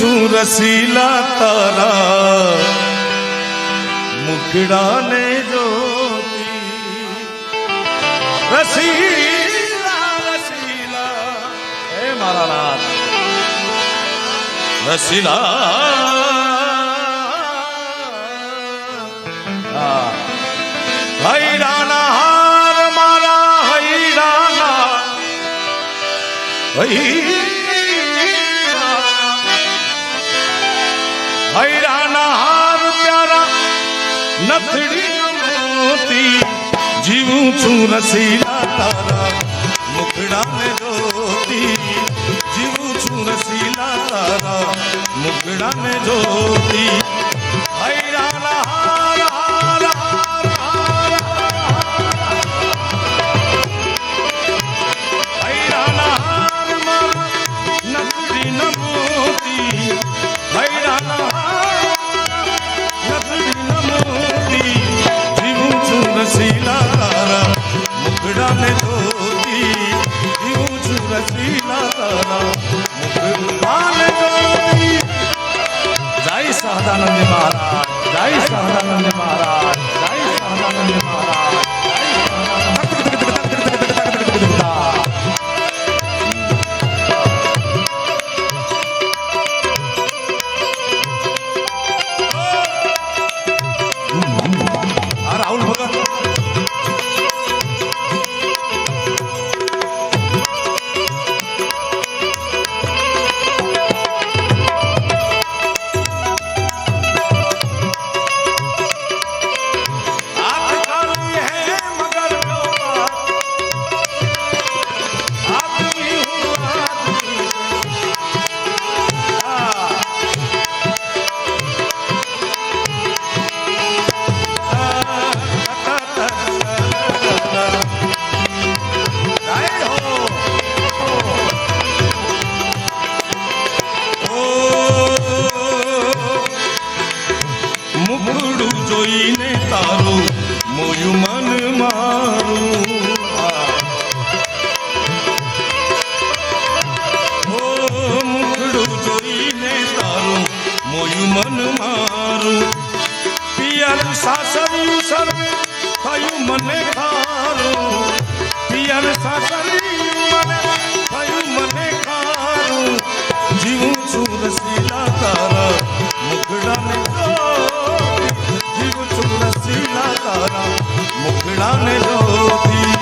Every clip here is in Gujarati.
છું રસીલા તારા. મુખડાને જોતી. રસીલા રસીલા હે મારા નાથ. રસીલા હા. હૈરાના હાર મારા હૈરાના. હૈરાના હાર પ્યારા નથડી મોતી. જીવું છું રસીલા તારા મુખડાને જોતી જીવું છું રસીલા તારા મુખડાને જોતી મુખડાને ધોતી હું છું રસીલા તારા મુખડાને ધોતી જય સહદાનંદ મહારાજ જય સહદાનંદ મહારાજ. મુખડું જોઈને તારું, મોયું મન મારું. મુખડું જોઈને તારું, મોયું મન મારું. પિયર સાસર્યું સર્વે થયું મને ખારું. પિયર સાસરિયું મુખડાને જોતી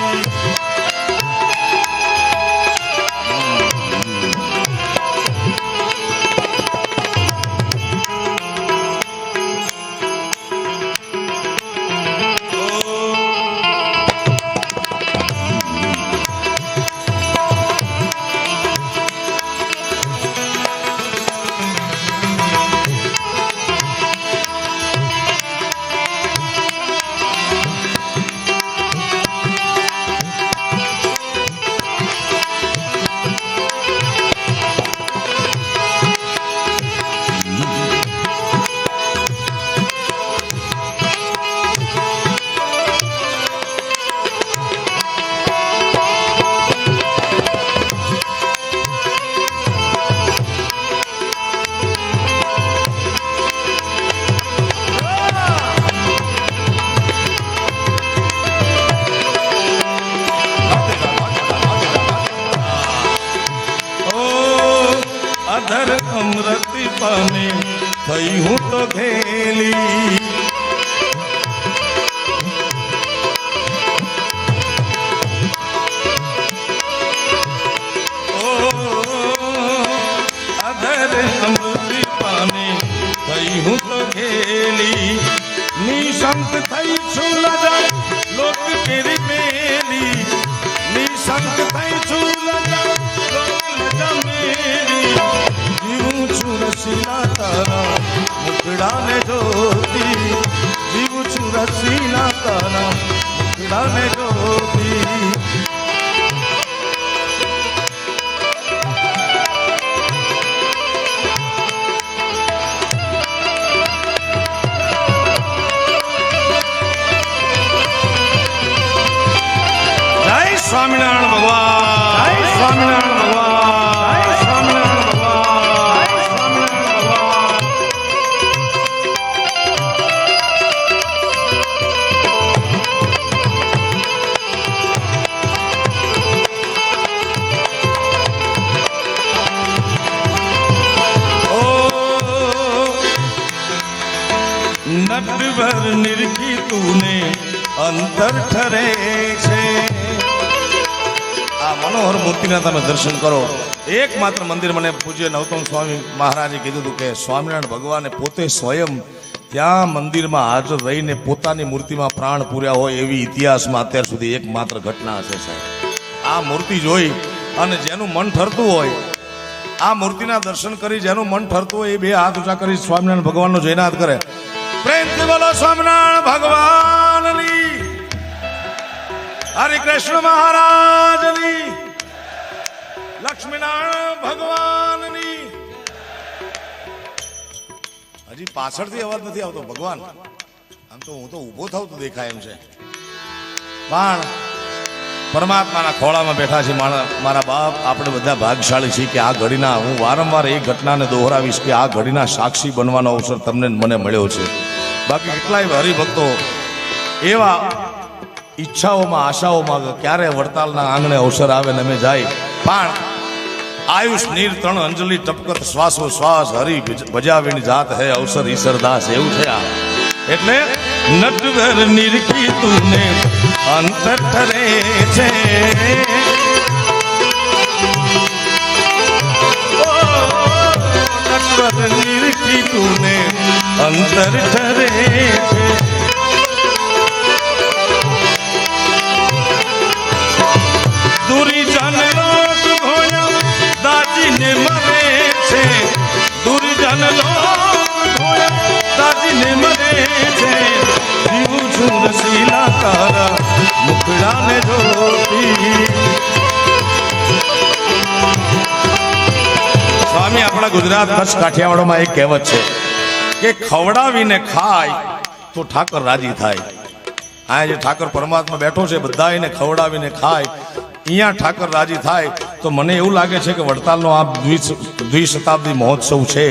સ્વામિનારાયણ ભગવાન સ્વામિનારાયણ ભગવાન. સ્વામિનારાયણ ભગવાન સ્વામિનારાયણ તું ને અંતર ઠરે છે. મનોહર મૂર્તિના તમે દર્શન કરો. એકમાત્ર મંદિર મને પૂજ્ય નવતમ સ્વામી મહારાજે કીધું હતું કે સ્વામિનારાયણ ભગવાને પોતે સ્વયં ત્યાં મંદિરમાં હાજર રહીને પોતાની મૂર્તિમાં પ્રાણ પૂર્યા હોય એવી ઇતિહાસમાં અત્યાર સુધી એકમાત્ર ઘટના હશે સાહેબ. આ મૂર્તિ જોઈ અને જેનું મન ઠરતું હોય, આ મૂર્તિના દર્શન કરી જેનું મન ઠરતું હોય એ બે હાથ ઊંચા કરી સ્વામિનારાયણ ભગવાનનો જયનાથ કરે. પ્રેમથી બોલો સ્વામિનારાયણ ભગવાનની. હરે કૃષ્ણ મહારાજની. લક્ષ્મીનારાયણ ભગવાનની. હજી પાછળથી અવાજ નથી આવતો, ભગવાન. આમ તો હું તો ઊભો થાવ તો દેખાય એમ છે. પણ પરમાત્માના ખોળામાં બેઠા છે મારા મારા બાપ. આપણે બધા ભાગશાળી છીએ કે આ ઘડીના હું વારંવાર એ ઘટનાને દોહરાવીશ કે આ ઘડીના સાક્ષી બનવાનો અવસર તમને મને મળ્યો છે. બાકી કેટલાય હરિભક્તો એવા ઈચ્છાઓમાં, આશાઓમાં ક્યારે વડતાલના આંગણે અવસર આવે ને અમે જાય. પણ આયુષ નીર તણ અંજલિ ટપકત શ્વાસો શ્વાસ હરી ભજાવીની જાત હે અવસર ઈશ્વરદાસ એવું છે આ. એટલે નટવર નિરખી તુને અંતર ઠરે છે. નિરખી તુને અંતર ઠરે છે. આપણા ગુજરાત કચ્છ કાઠિયાવાડમાં એક કહેવત છે કે ખવડાવીને ખાય તો ઠાકર રાજી થાય. આ જે ઠાકર પરમાત્મા બેઠો છે બધા એને ખવડાવીને ખાય અહીંયા ઠાકર રાજી થાય, તો મને એવું લાગે છે કે વડતાલનો આ દ્વિ દ્વિશતાબ્દી મહોત્સવ છે.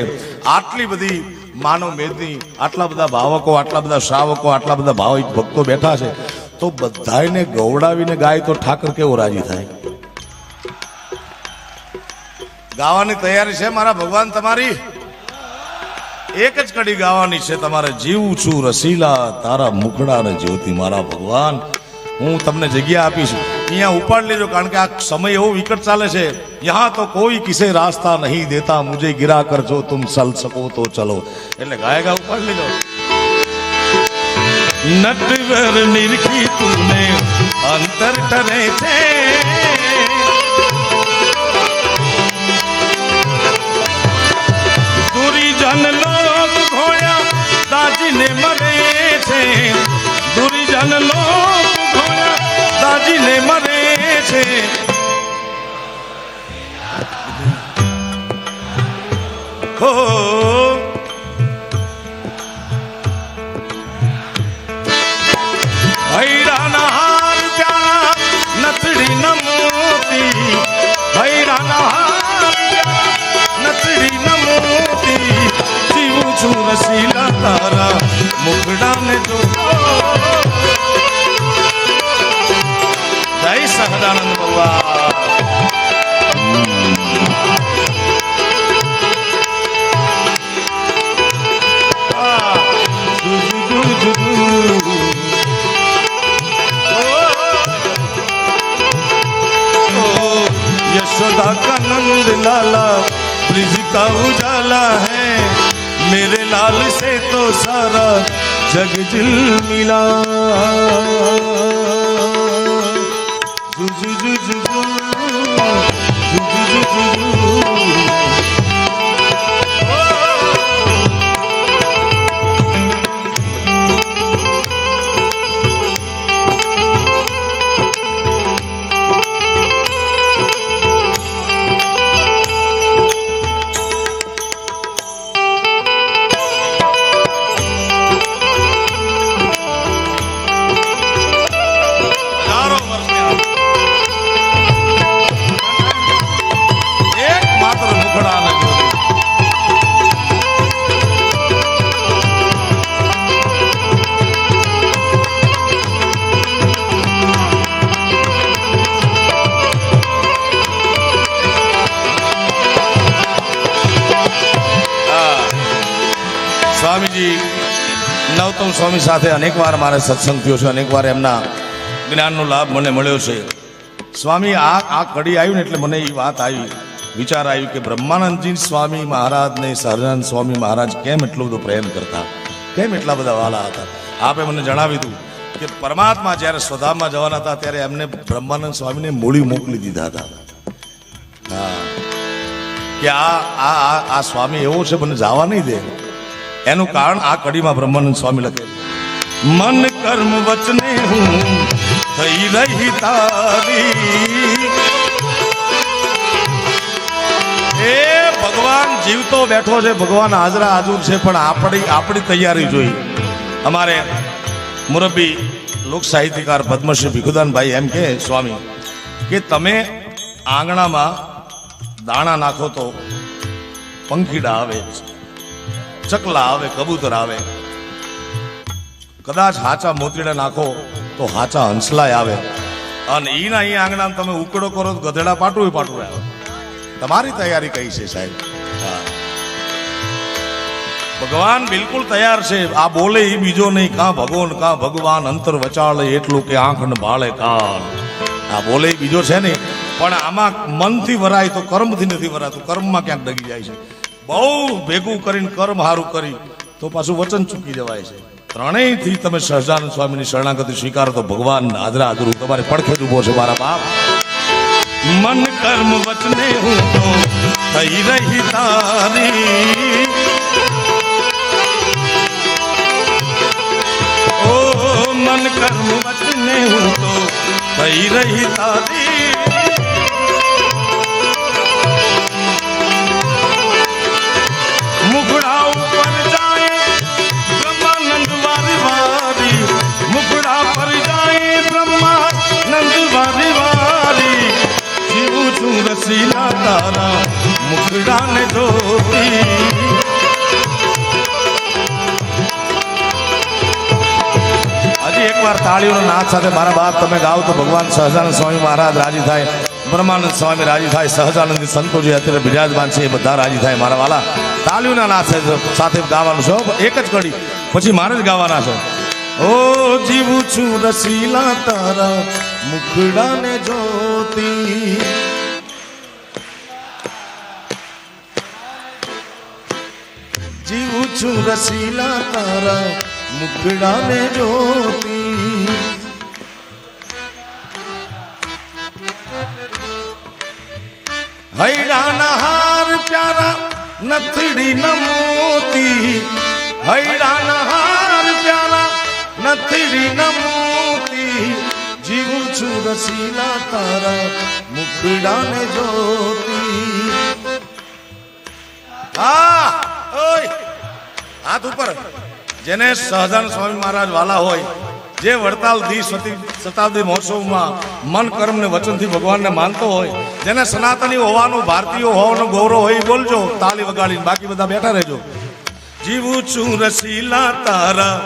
આટલી બધી માનવ મેદની, આટલા બધા ભાવકો, આટલા બધા શ્રાવકો, આટલા બધા ભાવિક ભક્તો બેઠા છે, તો બધાને ગવડાવીને ગાય તો ઠાકર કેવો રાજી થાય? ગાવાની તૈયારી છે મારા ભગવાન તમારી. એક જ કડી ગાવાની છે, તમારે જીવું છું રસીલા, તારા મુખડા ને જીવતી મારા ભગવાન. હું તમને જગ્યા આપીશ. અહીંયા ઉપાડ લેજો, કારણ કે આ સમય એવો વિકટ ચાલે છે. યહાં તો કોઈ કિસે રાસ્તા નહીં દેતા, મુજે ગિરા કરજો, તુમ ચલ શકો તો ચલો. એટલે ગાયગા ઉપાડ લેજો. નટવર નિરખી તુને અંતર ટરે છે પ્યારા નમોતી જીવું છું રસીલા તારા મુખડાને જો સહદાનંદ ભગવાન उजाला है मेरे लाल से तो सारा जग जिल मिला जु, जु, जु, जु, जु, जु, जु, जु, जु, जु। સાથે અનેકવાર મારે સત્સંગ થયો છે, અનેકવાર એમના જ્ઞાનનો લાભ મને મળ્યો છે. સ્વામી, આ આ કડી આવ્યું ને એટલે મને એ વાત આવી. વિચાર આવ્યું કે બ્રહ્માનંદજી સ્વામી મહારાજને સહજાનંદ સ્વામી મહારાજ કેમ એટલો બધો પ્રેમ કરતા? કેમ એટલા બધા વાલા હતા? આપે મને જણાવી દીધું કે પરમાત્મા જ્યારે સ્વધામમાં જવાના હતા, ત્યારે એમને બ્રહ્માનંદ સ્વામીને મૂળી મોકલી દીધા હતા. હા. કે આ આ આ સ્વામી એવો છે, મને જવા નહીં દે. એનું કારણ આ કડીમાં બ્રહ્માનંદ સ્વામી લખે મન કર્મ વચને હું થઈ રહી તારી. એ ભગવાન જીવતો બેઠો છે, ભગવાન હાજરા હાજર છે, પણ આપણી આપણી તૈયારી જોઈ. અમારે મુરબ્બી લોક સાહિત્યકાર પદ્મશ્રી ભીખુદાનભાઈ એમ કે, સ્વામી, કે તમે આંગણામાં દાણા નાખો તો પંખીડા આવે, ચકલા આવે, કબૂતર આવે કદાચ હાચા મોતીડા નાખો તો હાચા હંસલાય આવે. અને એના અહીં આંગણામાં તમે ઉકળો કરો તો ગધેડા પાટું પાટું આવે. તમારી તૈયારી કઈ છે સાહેબ. ભગવાન બિલકુલ તૈયાર છે. આ બોલે એ બીજો નહીં, કાં ભગવાન કાં ભગવાન, અંતર વચાળે એટલું કે આંખ ને ભાળે કાન. આ બોલે બીજો છે નહીં પણ આમાં મનથી વરાય તો કર્મથી નથી વરાતું કર્મમાં ક્યાંક ડગી જાય છે. બહુ ભેગું કરીને કર્મ હારું કરી, તો પાછું વચન ચૂકી જવાય છે. ત્રણેયથી તમે સહજાનંદ સ્વામીની શરણાગતિ સ્વીકારો તો ભગવાન હાજરા હાજર હું તમારે પડખે જ ઉભો છે મારા બાપ મન કર્મ વચને હું તો થઈ રહી તારી ઓ મન કર્મ વચને હું તો થઈ રહી તારી તાળીઓના સાથે મારા બાપ તમે ગાઓ તો ભગવાન સહજાનંદ સ્વામી મહારાજ રાજી થાય, બ્રહ્માનંદ સ્વામી રાજી થાય સહજાનંદ સંતોજી અત્યારે બિરાજમાન છે એ બધા રાજી થાય મારા વાલા. તાલીઓના નાદ સાથે- ગાવાનું છે એક જ કડી. પછી મારે જ ગાવાના છે. ઓ જીવું છું રસીલા તારા, મુખડાને જોતી. જીવું છું રસીલા તારા, મુખડાને જોતી. હૈડાના હાર પ્યારા નથડી નમોતી. હૈડાના હાર પ્યારા નથડી નમોતી. જીવું છું રસીલા તારા મુખડાને જોતી. હા, ઓય, હાથ ઉપર. જેને સહજાન સ્વામી મહારાજ વાલા હોય જે વડતાલ દી શતાબ્દી મહોત્સવમાં મન કર્મ ને વચનથી ભગવાનને માનતો હોય, જેને સનાતની હોવાનું, ભારતીય હોવાનું ગૌરવ હોય બોલજો, તાલી વગાડીને બાકી બધા બેઠા રહેજો. જીવું છું રસીલા તારા,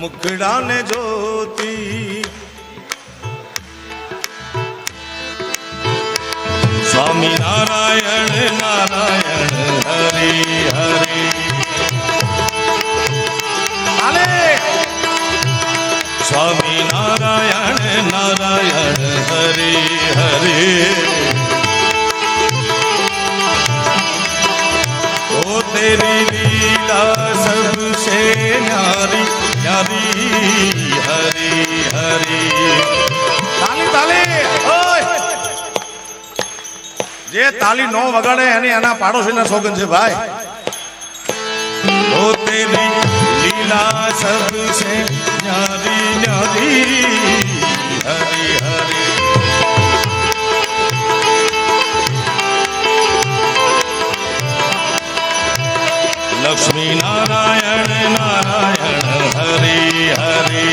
મુખડાને જોતી. સ્વામી નારાયણ નારાયણ, હરી હરી. નારાયણ હરે હરે ઓ તેરી લીલા સબસે નારી નારી હરે હરે તાલી તાલી જે તાલી નો વગાડે એની એના પાડોશીના સોગન છે ભાઈ લીલા સબસે નારી નારી લક્ષ્મી નારાયણ નારાયણ હરે હરે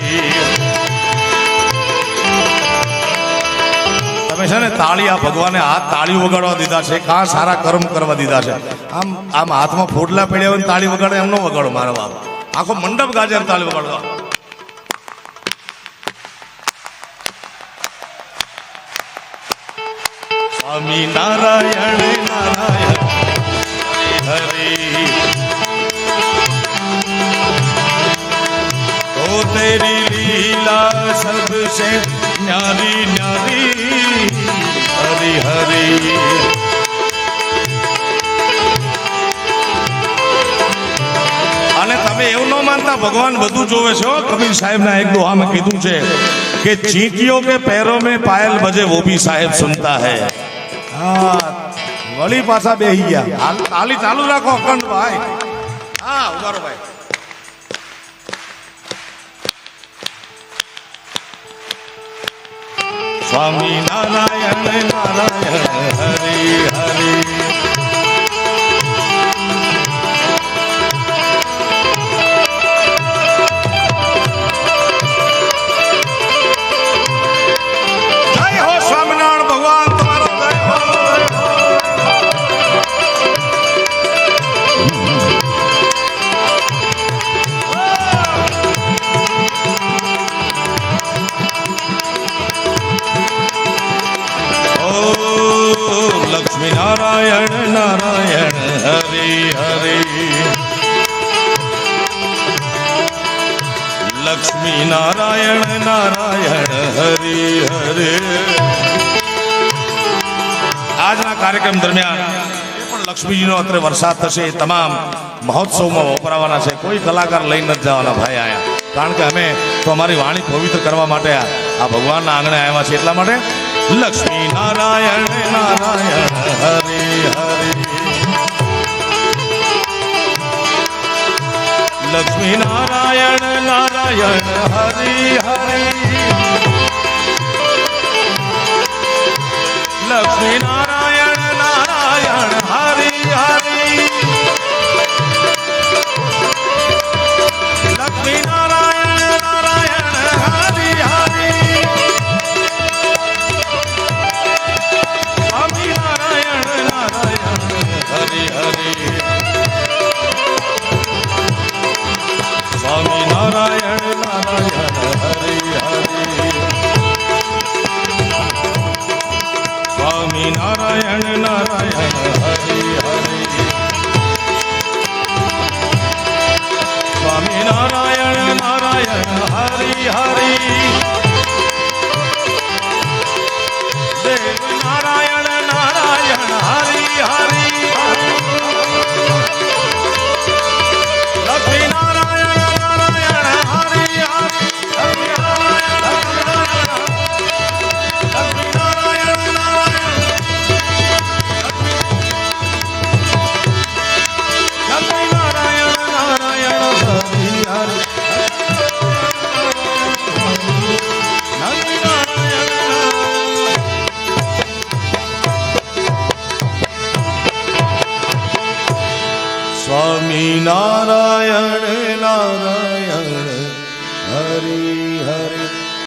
તમે છે ને તાળી આ ભગવાને હાથ તાળી વગાડવા દીધા છે, કા સારા કર્મ કરવા દીધા છે. આમ આમ હાથમાં ફોડલા પડ્યા હોય તાળી વગાડે એમનો વગાડો મારો બાપ. આખો મંડપ ગાજર તાળી વગાડવા. સ્વામી નારાયણ નારાયણ હરે તો તેરી લીલા સબસે ન્યારી ન્યારી. હરે હરે. તમે એવું ન માનતા, ભગવાન બધું જોવે છે કબીર સાહેબના એક દોહામાં કીધું છે કે ચીંટીઓ કે પેરો મેં પાયલ બજે વો ભી સાહેબ સુનતા હૈ. હા, વળી પાછા બેહી ગયા. તાલી ચાલુ રાખો અખંડ ભાઈ. હા, ઉભારો ભાઈ. સ્વામી નારાયણ નારાયણ, હરી હરી. લક્ષ્મીજીનો અત્રે વરસાદ થશે એ તમામ મહોત્સવમાં વપરાવાના છે. કોઈ કલાકાર લઈને નથી જવાના ભાઈ આયા. કારણ કે અમે તો અમારી વાણી પવિત્ર કરવા માટે આ ભગવાનના આંગણે આવ્યા છે એટલા માટે લક્ષ્મી નારાયણ નારાયણ, હરી હરી. લક્ષ્મી નારાયણ નારાયણ, હરી હરી. લક્ષ્મી નારાયણ